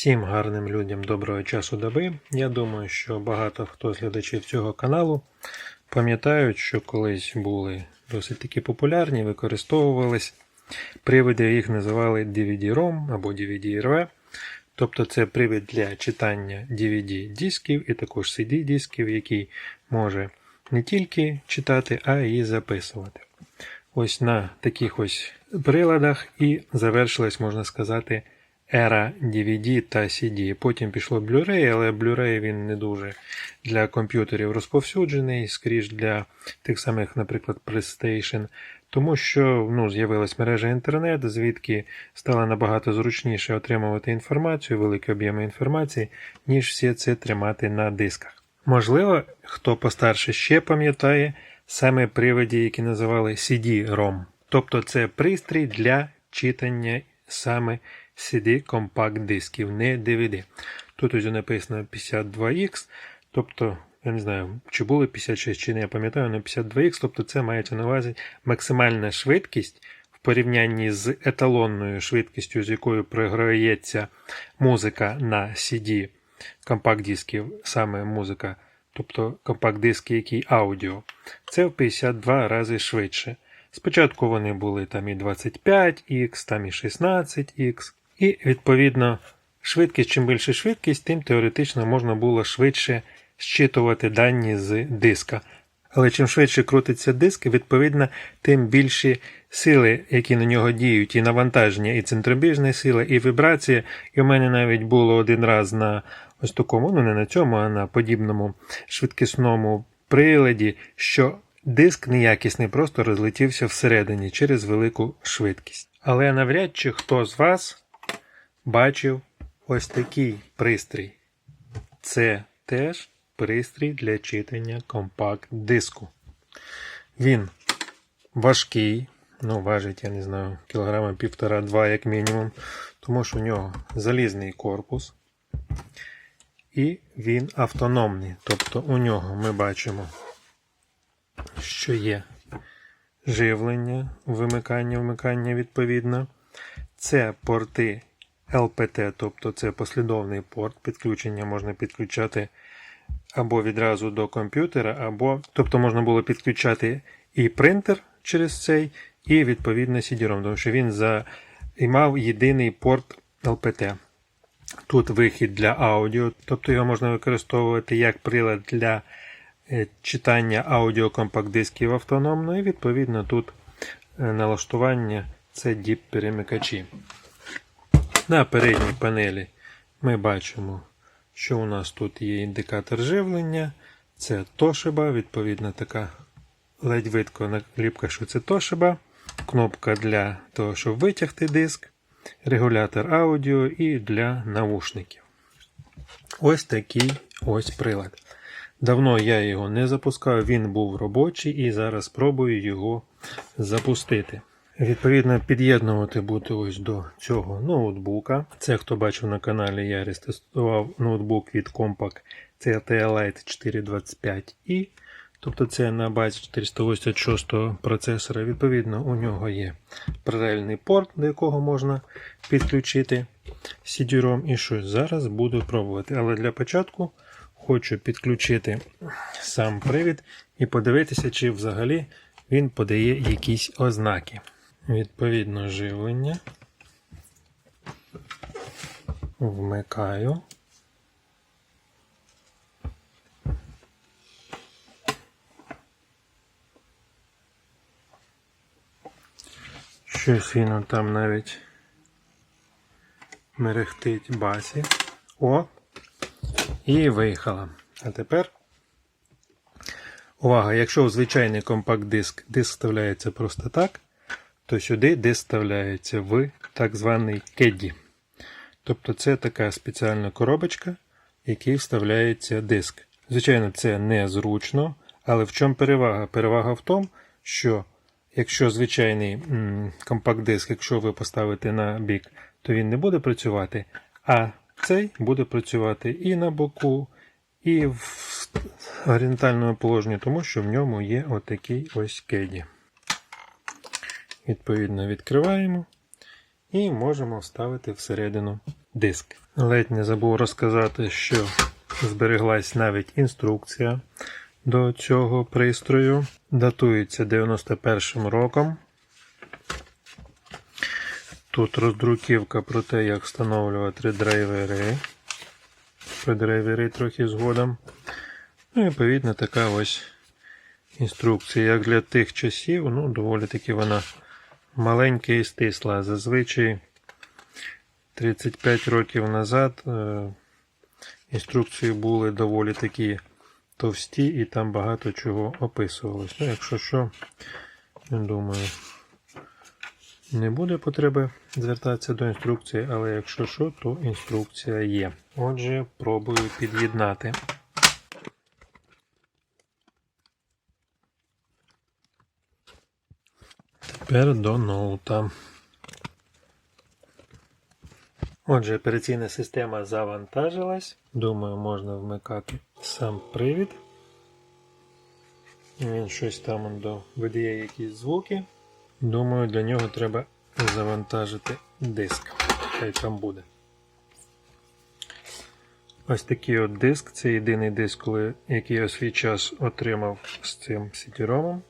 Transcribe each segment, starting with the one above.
Всім гарним людям доброго часу доби. Я думаю, що багато хто з глядачів цього каналу пам'ятають, що колись були досить таки популярні, використовувались. Приводи їх називали DVD-ROM або DVD-RV. Тобто це привід для читання DVD-дисків і також CD-дисків, який може не тільки читати, а й записувати. Ось на таких ось приладах і завершилась, можна сказати, ера DVD та CD. Потім пішло Blu-ray, але Blu-ray він не дуже для комп'ютерів розповсюджений, скоріш для тих самих, наприклад, PlayStation. Тому що ну, з'явилась мережа інтернет, звідки стало набагато зручніше отримувати інформацію, великі об'єми інформації, ніж все це тримати на дисках. Можливо, хто постарше ще пам'ятає саме приводі, які називали CD-ROM. Тобто це пристрій для читання саме CD компакт дисків, не DVD. Тут ось написано 52X, тобто, я не знаю, чи було 56, чи не я пам'ятаю, але 52X, тобто це мається на увазі максимальна швидкість в порівнянні з еталонною швидкістю, з якою програється музика на CD компакт-дисків, саме музика, тобто компакт-диски, який аудіо, це в 52 рази швидше. Спочатку вони були там і 25X, там і 16X. І, відповідно, швидкість, чим більше швидкість, тим теоретично можна було швидше зчитувати дані з диска. Але чим швидше крутиться диск, відповідно, тим більші сили, які на нього діють, і навантаження, і центробіжна сила, і вібрація. І у мене навіть було один раз на ось такому, ну не на цьому, а на подібному швидкісному приладі, що диск неякісний просто розлетівся всередині через велику швидкість. Але навряд чи хто з вас бачив ось такий пристрій. Це теж пристрій для читання компакт-диску. Він важкий, ну, важить, я не знаю, кілограма півтора-два, як мінімум, тому що у нього залізний корпус. І він автономний. Тобто у нього ми бачимо, що є живлення, вимикання, вмикання відповідно. Це порти LPT, тобто це послідовний порт. Підключення можна підключати або відразу до комп'ютера, або, тобто можна було підключати і принтер через цей, і відповідно CD-ROM, тому що він займав єдиний порт LPT. Тут вихід для аудіо, тобто його можна використовувати як прилад для е, читання аудіо компакт-дисків автономно, і відповідно тут е, налаштування це діп перемикачі. На передній панелі ми бачимо, що у нас тут є індикатор живлення, це Toshiba, відповідно така ледь видко наліпка, що це Toshiba, кнопка для того, щоб витягти диск, регулятор аудіо і для навушників. Ось такий ось прилад. Давно я його не запускав, він був робочий і зараз спробую його запустити. Відповідно, під'єднувати буду ось до цього ноутбука. Це, хто бачив на каналі, я рестестував ноутбук від Compaq CLT Lite 425i. Тобто це на базі 486 процесора. Відповідно, у нього є паралельний порт, до якого можна підключити CD-ROM. І щось зараз буду пробувати. Але для початку хочу підключити сам привід і подивитися, чи взагалі він подає якісь ознаки. Відповідно, живлення. Вмикаю. Щось він там навіть мерехтить басі. О! І виїхала. А тепер. Увага! Якщо в звичайний компакт-диск диск вставляється просто так, то сюди диск вставляється в так званий кедді. Тобто це така спеціальна коробочка, в якій вставляється диск. Звичайно, це незручно, але в чому перевага? Перевага в тому, що якщо звичайний компакт-диск, якщо ви поставите на бік, то він не буде працювати, а цей буде працювати і на боку, і в горизонтальному положенні, тому що в ньому є отакий ось кеді. Відповідно, відкриваємо і можемо вставити всередину диск. Ледь не забув розказати, що збереглась навіть інструкція до цього пристрою. Датується 91 роком. Тут роздруківка про те, як встановлювати драйвери. Про драйвери трохи згодом. Ну і відповідно така ось інструкція. Як для тих часів, ну, доволі таки вона маленька і стисла. Зазвичай 35 років назад е, інструкції були доволі такі товсті і там багато чого описувалось. Ну, якщо що, думаю, не буде потреби звертатися до інструкції, але якщо що, то інструкція є. Отже, пробую під'єднати. Тепер до ноута. Отже, операційна система завантажилась. Думаю, можна вмикати сам привід. Він щось там видає якісь звуки. Думаю, для нього треба завантажити диск. Хай там буде. Ось такий от диск. Це єдиний диск, який я свій час отримав з цим CD-ROM.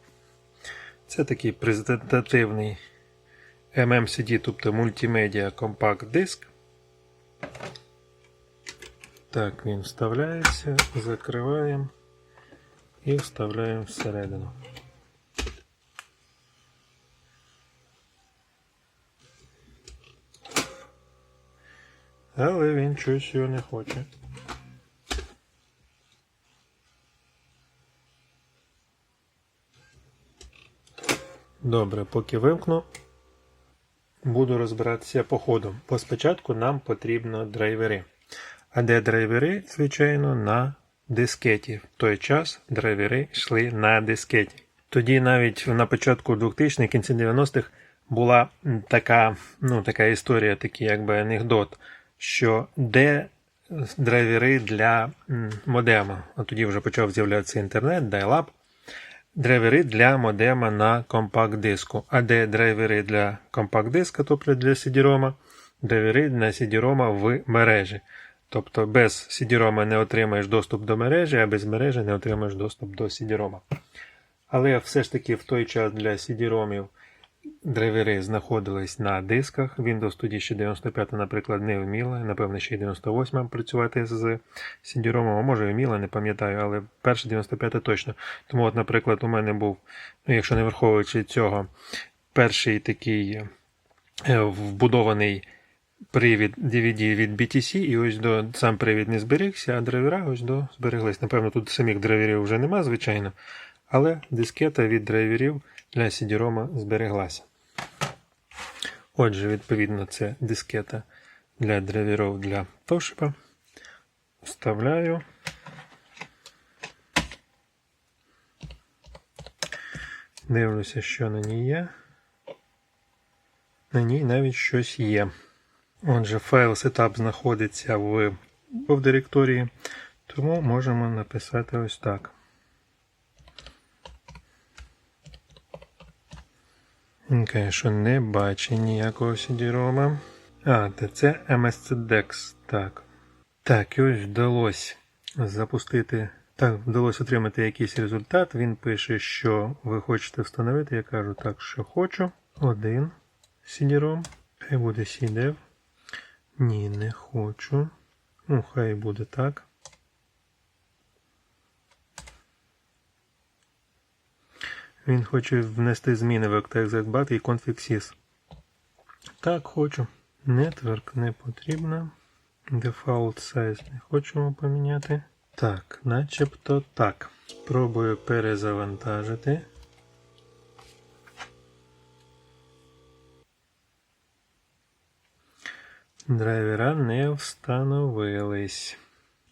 Це такий презентативний MMCD, тобто мультимедіа компакт диск. Так, він вставляється, закриваємо і вставляємо всередину. Але він щось його не хоче. Добре, поки вимкну, буду розбиратися по ходу. Бо спочатку нам потрібно драйвери. А де драйвери, звичайно, на дискеті. В той час драйвери йшли на дискеті. Тоді навіть на початку 2000-х, кінці 90-х була така, ну, така історія, такий якби анекдот, що де драйвери для модема. А тоді вже почав з'являтися інтернет, dial-up. Драйвери для модема на компакт-диску. А де драйвери для компакт-диска, тобто для CD-ROM, драйвери на CD-ROM в мережі. Тобто без CD-ROM не отримаєш доступ до мережі, а без мережі не отримаєш доступ до CD-ROM. Але все ж таки в той час для CD-ROMів драйвери знаходились на дисках. Windows тоді ще 95, наприклад, не вміла, напевно, ще й 98 працювати з CD-ROM, а може вміла, не пам'ятаю, але перше 95 точно. Тому, от, наприклад, у мене був, ну, якщо не враховуючи цього, перший такий е, вбудований привід DVD від BTC, і ось до сам привід не зберігся, а драйвера ось до збереглись. Напевно, тут самих драйверів вже нема, звичайно, але дискета від драйверів для CD-ROM збереглася. Отже, відповідно, це дискета для драйверів для тошипа. Вставляю. Дивлюся, що на ній є. На ній навіть щось є. Отже, файл setup знаходиться в, в директорії, тому можемо написати ось так. Каже, що не бачить ніякого CD-ROM. А, та це MSCDEX. Так. Так, і ось вдалося запустити. Так, вдалося отримати якийсь результат. Він пише, що ви хочете встановити. Я кажу так, що хочу. Один CD-ROM. Хай буде CDEV. Ні, не хочу. Ну, хай буде так. Він хоче внести зміни в OctaExecBat і config.sys. Так, хочу. Network не потрібно. Default size не хочемо поміняти. Так, начебто так. Спробую перезавантажити. Драйвера не встановились.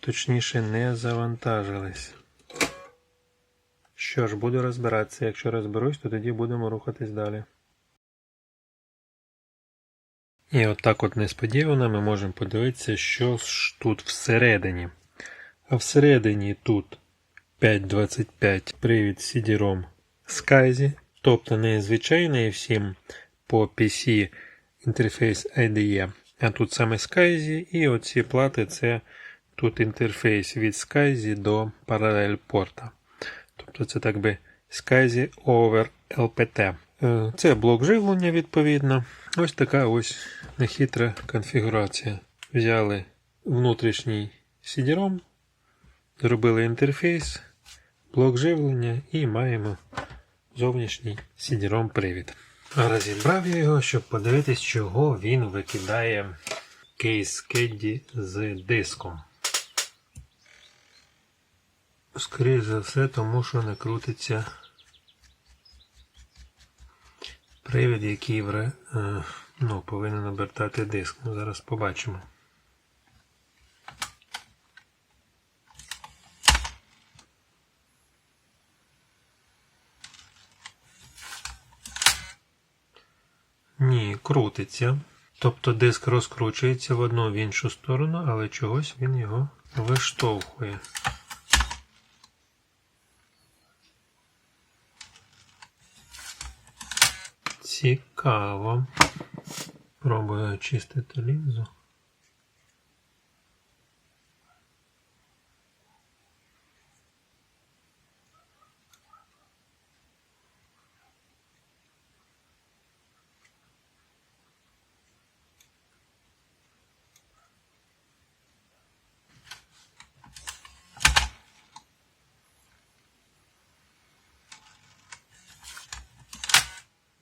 Точніше, не завантажились. Що ж, буду розбиратися. Якщо розберусь, то тоді будемо рухатись далі. І от так от несподівано ми можемо подивитися, що ж тут всередині. А всередині тут 5.25 привід CD-ROM SCSI, тобто не звичайний всім по PC інтерфейс IDE, А тут саме SCSI, і оці плати це тут інтерфейс від SCSI до паралель порта. Тобто це так би SCSI over LPT. Е, Це блок живлення, відповідно. Ось така ось нехитра конфігурація. Взяли внутрішній CD-ROM, зробили інтерфейс, блок живлення і маємо зовнішній CD-ROM привід. Розібрав я його, щоб подивитись, чого він викидає кейс Кедді з диском. Скоріше за все, тому що не крутиться привід, який е, ну, повинен обертати диск. Ну, зараз побачимо. Ні, крутиться. Тобто диск розкручується в одну в іншу сторону, але чогось він його виштовхує. Цікаво. Пробую очистити лінзу.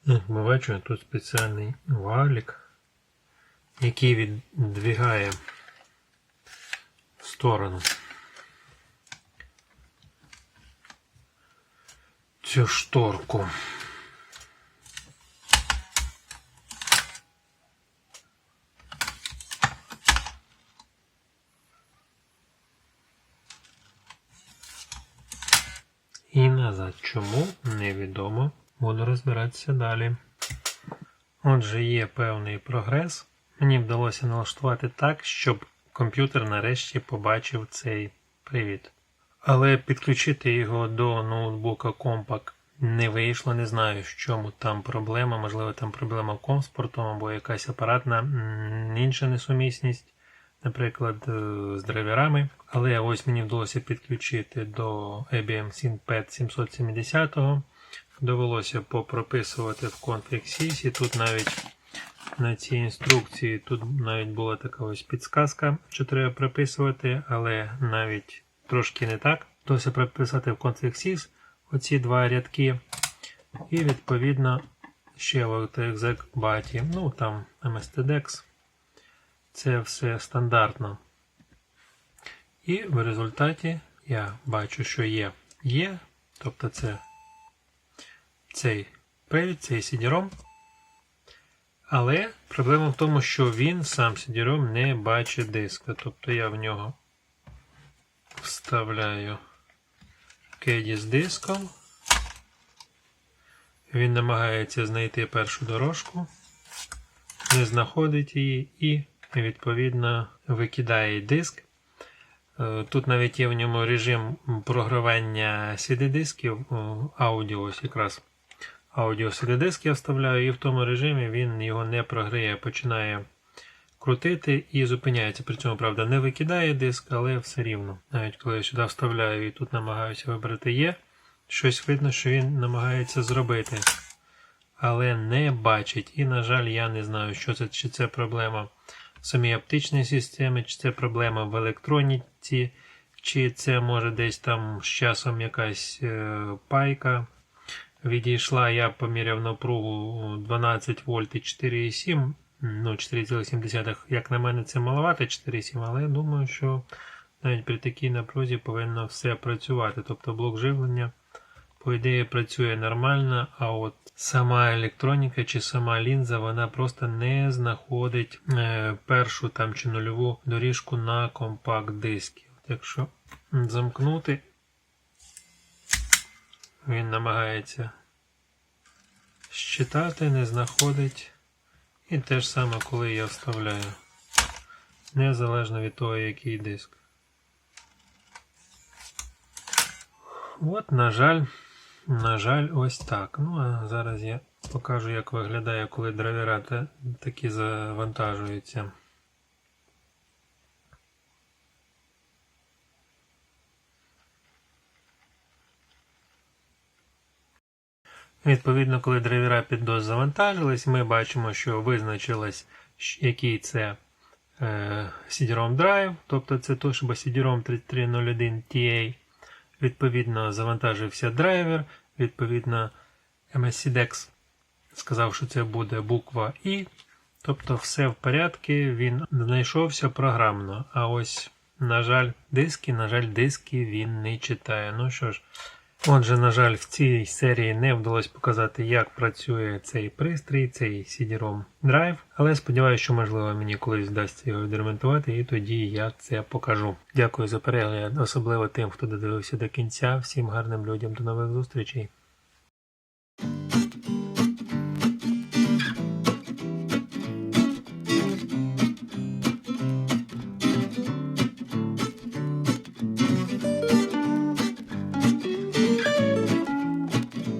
Як ми бачимо, тут спеціальний валік, який віддвигає в сторону цю шторку. І назад. Чому? Невідомо. Буду розбиратися далі. Отже, є певний прогрес. Мені вдалося налаштувати так, щоб комп'ютер нарешті побачив цей привід. Але підключити його до ноутбука Compaq не вийшло, не знаю, в чому там проблема. Можливо, там проблема в компспортом або якась апаратна інша несумісність, наприклад, е, з драйверами. Але ось мені вдалося підключити до IBM ThinkPad 770 довелося попрописувати в config.sys, і тут навіть на цій інструкції тут навіть була така ось підсказка, що треба прописувати, але навіть трошки не так. Довелося прописати в config.sys оці два рядки. І відповідно ще в exec ну там MSTDEX. Це все стандартно. І в результаті я бачу, що є. Є, тобто це цей привід, цей CD-ROM. Але проблема в тому, що він сам CD-ROM не бачить диска. Тобто я в нього вставляю кеді з диском. Він намагається знайти першу дорожку, не знаходить її і, відповідно, викидає диск. Е, Тут навіть є в ньому режим програвання CD-дисків, аудіо ось якраз аудіо CD-диск я вставляю, і в тому режимі він його не програє, починає крутити і зупиняється. При цьому, правда, не викидає диск, але все рівно. Навіть коли я сюди вставляю і тут намагаюся вибрати є, щось видно, що він намагається зробити. Але не бачить. І, на жаль, я не знаю, що це, чи це проблема в самій оптичній системі, чи це проблема в електроніці, чи це може десь там з часом якась е, пайка відійшла. Я поміряв напругу 12 вольт і 4,7. Ну, 4,7. Як на мене, це маловато 4,7, але я думаю, що навіть при такій напрузі повинно все працювати. Тобто блок живлення, по ідеї, працює нормально, а от сама електроніка чи сама лінза, вона просто не знаходить е, першу там чи нульову доріжку на компакт-дискі. Якщо замкнути, він намагається щитати, не знаходить. І те ж саме, коли я вставляю. Незалежно від того, який диск. От, на жаль, на жаль, ось так. Ну, а зараз я покажу, як виглядає, коли драйвера такі завантажуються. Відповідно, коли драйвера під DOS завантажились, ми бачимо, що визначилось, який це е, CD-ROM драйв, тобто це Toshiba CD-ROM 3301 TA. Відповідно, завантажився драйвер, відповідно, MSC Dex сказав, що це буде буква І. Тобто все в порядку, він знайшовся програмно. А ось, на жаль, диски, на жаль, диски він не читає. Ну що ж, отже, на жаль, в цій серії не вдалося показати, як працює цей пристрій, цей CD-ROM драйв. Але сподіваюся, що можливо мені колись вдасться його відремонтувати, і тоді я це покажу. Дякую за перегляд, особливо тим, хто додивився до кінця. Всім гарним людям до нових зустрічей.